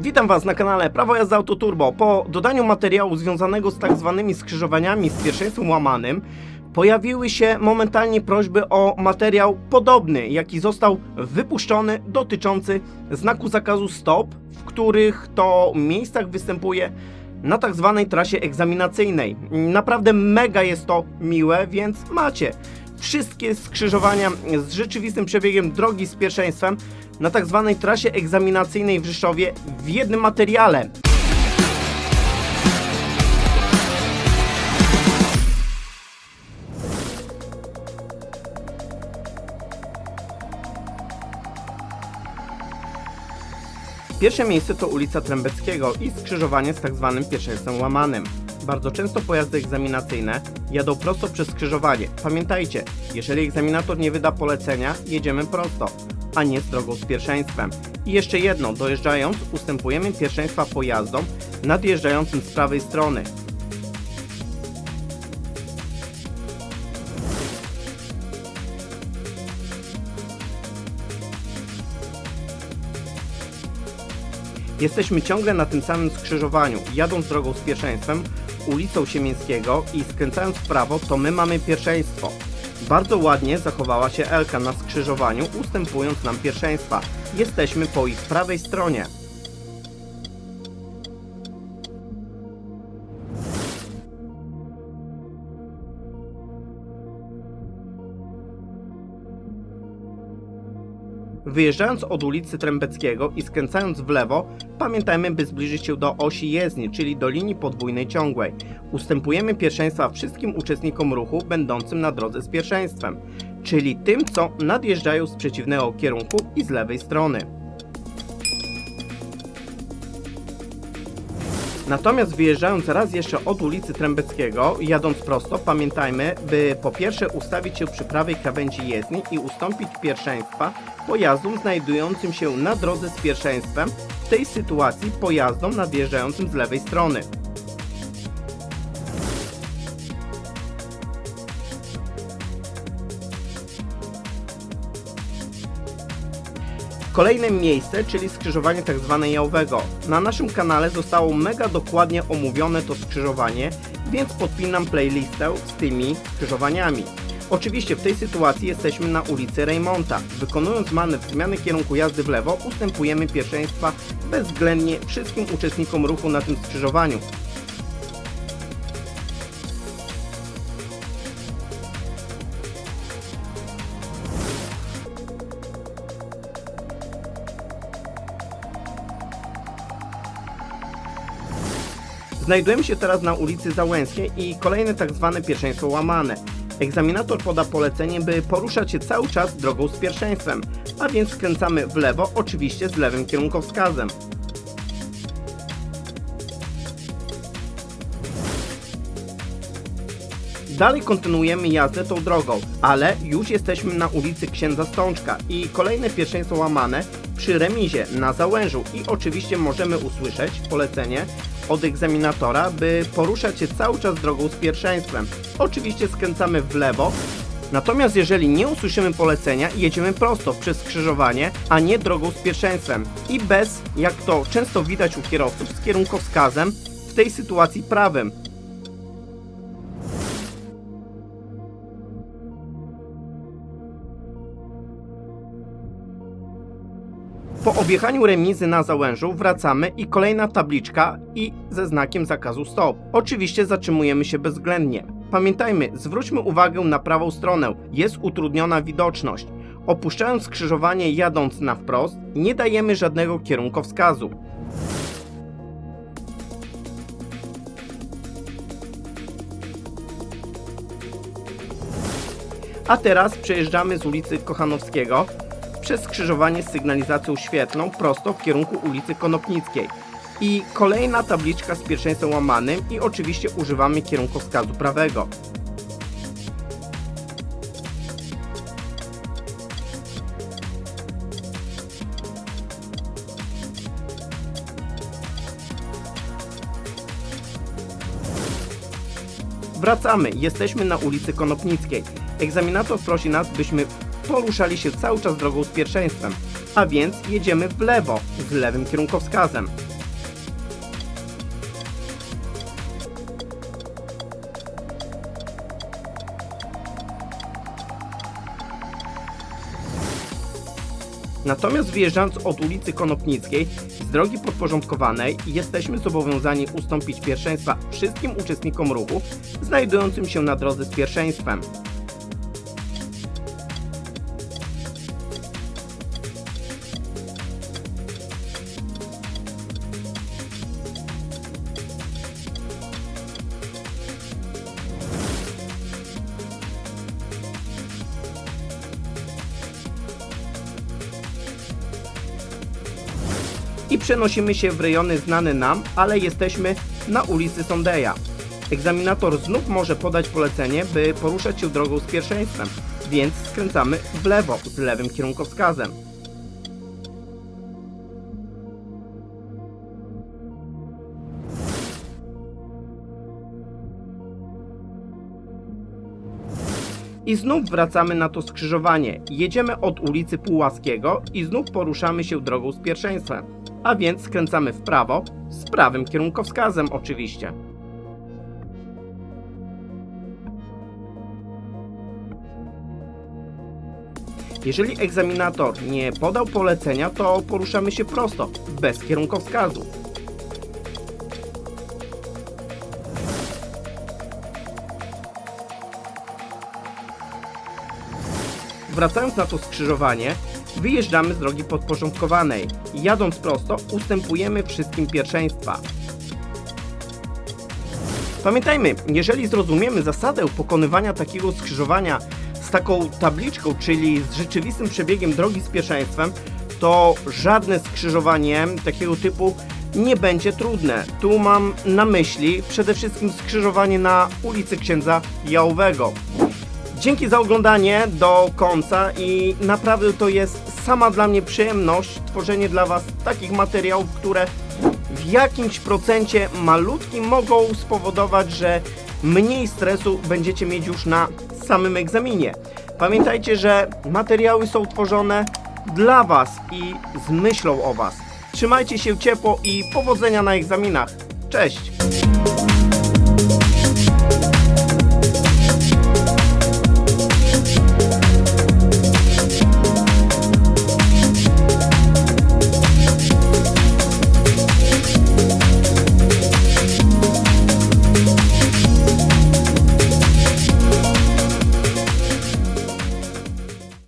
Witam Was na kanale Prawo Jazdy Auto Turbo. Po dodaniu materiału związanego z tak zwanymi skrzyżowaniami z pierwszeństwem łamanym pojawiły się momentalnie prośby o materiał podobny, jaki został wypuszczony dotyczący znaku zakazu stop, w których to miejscach występuje na tak zwanej trasie egzaminacyjnej. Naprawdę mega jest to miłe, więc macie wszystkie skrzyżowania z rzeczywistym przebiegiem drogi z pierwszeństwem na tak zwanej trasie egzaminacyjnej w Rzeszowie w jednym materiale. Pierwsze miejsce to ulica Trębeckiego i skrzyżowanie z tak zwanym pierwszeństwem łamanym. Bardzo często pojazdy egzaminacyjne jadą prosto przez skrzyżowanie. Pamiętajcie, jeżeli egzaminator nie wyda polecenia, jedziemy prosto, a nie z drogą z pierwszeństwem. I jeszcze jedno, dojeżdżając, ustępujemy pierwszeństwa pojazdom nadjeżdżającym z prawej strony. Jesteśmy ciągle na tym samym skrzyżowaniu. Jadąc drogą z pierwszeństwem, ulicą Siemińskiego i skręcając w prawo, to my mamy pierwszeństwo. Bardzo ładnie zachowała się Elka na skrzyżowaniu, ustępując nam pierwszeństwa. Jesteśmy po ich prawej stronie. Wyjeżdżając od ulicy Trębeckiego i skręcając w lewo, pamiętajmy, by zbliżyć się do osi jezdni, czyli do linii podwójnej ciągłej. Ustępujemy pierwszeństwa wszystkim uczestnikom ruchu będącym na drodze z pierwszeństwem, czyli tym, co nadjeżdżają z przeciwnego kierunku i z lewej strony. Natomiast wyjeżdżając raz jeszcze od ulicy Trębeckiego, jadąc prosto, pamiętajmy, by po pierwsze ustawić się przy prawej krawędzi jezdni i ustąpić pierwszeństwa pojazdom znajdującym się na drodze z pierwszeństwem, w tej sytuacji pojazdom nadjeżdżającym z lewej strony. Kolejne miejsce, czyli skrzyżowanie tak zwane jałowego. Na naszym kanale zostało mega dokładnie omówione to skrzyżowanie, więc podpinam playlistę z tymi skrzyżowaniami. Oczywiście w tej sytuacji jesteśmy na ulicy Reymonta. Wykonując manewr zmiany kierunku jazdy w lewo, ustępujemy pierwszeństwa bezwzględnie wszystkim uczestnikom ruchu na tym skrzyżowaniu. Znajdujemy się teraz na ulicy Załęskiej i kolejne tak zwane pierwszeństwo łamane. Egzaminator poda polecenie, by poruszać się cały czas drogą z pierwszeństwem, a więc skręcamy w lewo, oczywiście z lewym kierunkowskazem. Dalej kontynuujemy jazdę tą drogą, ale już jesteśmy na ulicy Księdza Stączka i kolejne pierwszeństwo łamane przy remizie na Załężu i oczywiście możemy usłyszeć polecenie od egzaminatora, by poruszać się cały czas drogą z pierwszeństwem. Oczywiście skręcamy w lewo, Natomiast jeżeli nie usłyszymy polecenia, jedziemy prosto przez skrzyżowanie, a nie drogą z pierwszeństwem i bez, jak to często widać u kierowców, z kierunkowskazem, w tej sytuacji prawym. Po objechaniu remizy na Załężu wracamy i kolejna tabliczka i ze znakiem zakazu stop. Oczywiście zatrzymujemy się bezwzględnie. Pamiętajmy, zwróćmy uwagę na prawą stronę, jest utrudniona widoczność. Opuszczając skrzyżowanie jadąc na wprost, nie dajemy żadnego kierunkowskazu. A teraz przejeżdżamy z ulicy Kochanowskiego przez skrzyżowanie z sygnalizacją świetlną prosto w kierunku ulicy Konopnickiej. I kolejna tabliczka z pierwszeństwem łamanym i oczywiście używamy kierunkowskazu prawego. Wracamy, jesteśmy na ulicy Konopnickiej. Egzaminator prosi nas, byśmy poruszali się cały czas drogą z pierwszeństwem, a więc jedziemy w lewo z lewym kierunkowskazem. Natomiast wyjeżdżając od ulicy Konopnickiej z drogi podporządkowanej jesteśmy zobowiązani ustąpić pierwszeństwa wszystkim uczestnikom ruchu znajdującym się na drodze z pierwszeństwem. I przenosimy się w rejony znane nam, ale jesteśmy na ulicy Sondeja. Egzaminator znów może podać polecenie, by poruszać się drogą z pierwszeństwem, więc skręcamy w lewo z lewym kierunkowskazem. I znów wracamy na to skrzyżowanie. Jedziemy od ulicy Pułaskiego i znów poruszamy się drogą z pierwszeństwem. A więc skręcamy w prawo, z prawym kierunkowskazem oczywiście. Jeżeli egzaminator nie podał polecenia, to poruszamy się prosto, bez kierunkowskazu. Wracając na to skrzyżowanie, wyjeżdżamy z drogi podporządkowanej. Jadąc prosto, ustępujemy wszystkim pierwszeństwa. Pamiętajmy, jeżeli zrozumiemy zasadę pokonywania takiego skrzyżowania z taką tabliczką, czyli z rzeczywistym przebiegiem drogi z pierwszeństwem, to żadne skrzyżowanie takiego typu nie będzie trudne. Tu mam na myśli przede wszystkim skrzyżowanie na ulicy Księdza Jałowego. Dzięki za oglądanie do końca i naprawdę to jest sama dla mnie przyjemność tworzenie dla Was takich materiałów, które w jakimś procencie malutkim mogą spowodować, że mniej stresu będziecie mieć już na samym egzaminie. Pamiętajcie, że materiały są tworzone dla Was i z myślą o Was. Trzymajcie się ciepło i powodzenia na egzaminach. Cześć!